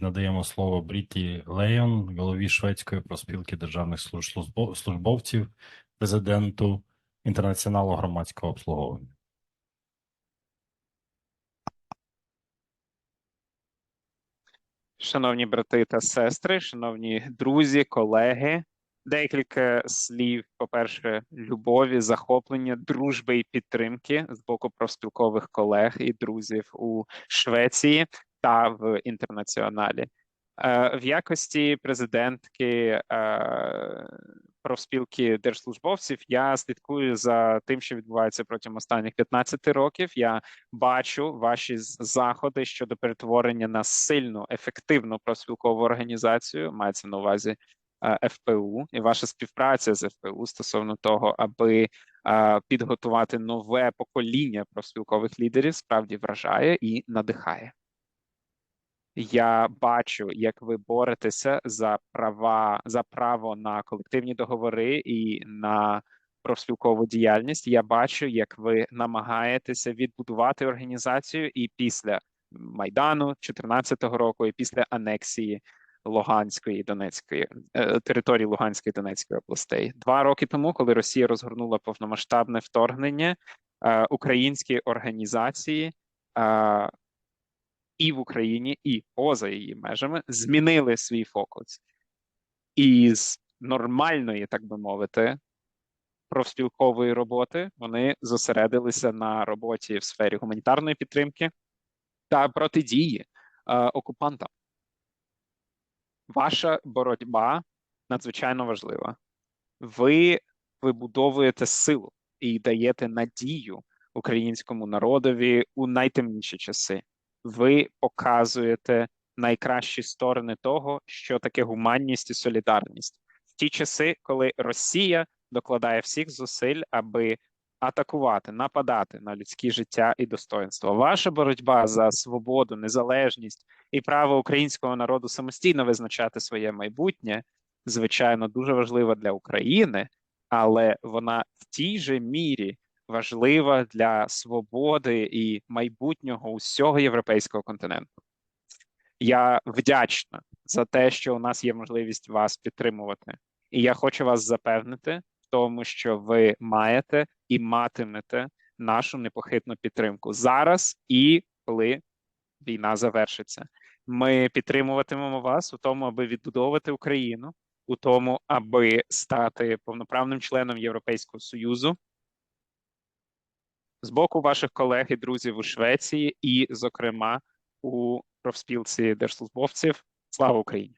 Надаємо слово Бріті Лейон, голові шведської профспілки державних служб- службо- службовців, президенту інтернаціоналу громадського обслуговування. Шановні брати та сестри, шановні друзі, колеги, декілька слів, по-перше, любові, захоплення, дружби і підтримки з боку профспілкових колег і друзів у Швеції та в інтернаціоналі. Е, В якості президентки е, профспілки держслужбовців я слідкую за тим, що відбувається протягом останніх 15 років. Я бачу ваші заходи щодо перетворення на сильну, ефективну профспілкову організацію. Мається на увазі е, ФПУ і ваша співпраця з ФПУ стосовно того, аби підготувати нове покоління профспілкових лідерів, справді вражає і надихає. Я бачу, як ви боретеся за права за право на колективні договори і на профспілкову діяльність. Я бачу, як ви намагаєтеся відбудувати організацію і після Майдану 2014 року, і після анексії Луганської Донецької е, території Луганської Донецької областей. Два роки тому, коли Росія розгорнула повномасштабне вторгнення, е, українські організації. І в Україні, і поза її межами змінили свій фокус із нормальної, так би мовити, профспілкової роботи вони зосередилися на роботі в сфері гуманітарної підтримки та протидії е, окупантам. Ваша боротьба надзвичайно важлива. Ви вибудовуєте силу і даєте надію українському народові у найтемніші часи ви показуєте найкращі сторони того, що таке гуманність і солідарність в ті часи, коли Росія докладає всіх зусиль, аби атакувати, нападати на людське життя і достоинство. Ваша боротьба за свободу, незалежність і право українського народу самостійно визначати своє майбутнє, звичайно, дуже важлива для України, але вона в тій же мірі важлива для свободи і майбутнього усього європейського континенту. Я вдячна за те, що у нас є можливість вас підтримувати, і я хочу вас запевнити в тому, що ви маєте і матимете нашу непохитну підтримку зараз і коли війна завершиться. Ми підтримуватимемо вас у тому, аби відбудовувати Україну, у тому, аби стати повноправним членом Європейського союзу з боку ваших колег і друзів у Швеції, і, зокрема, у профспілці держслужбовців. Слава Україні!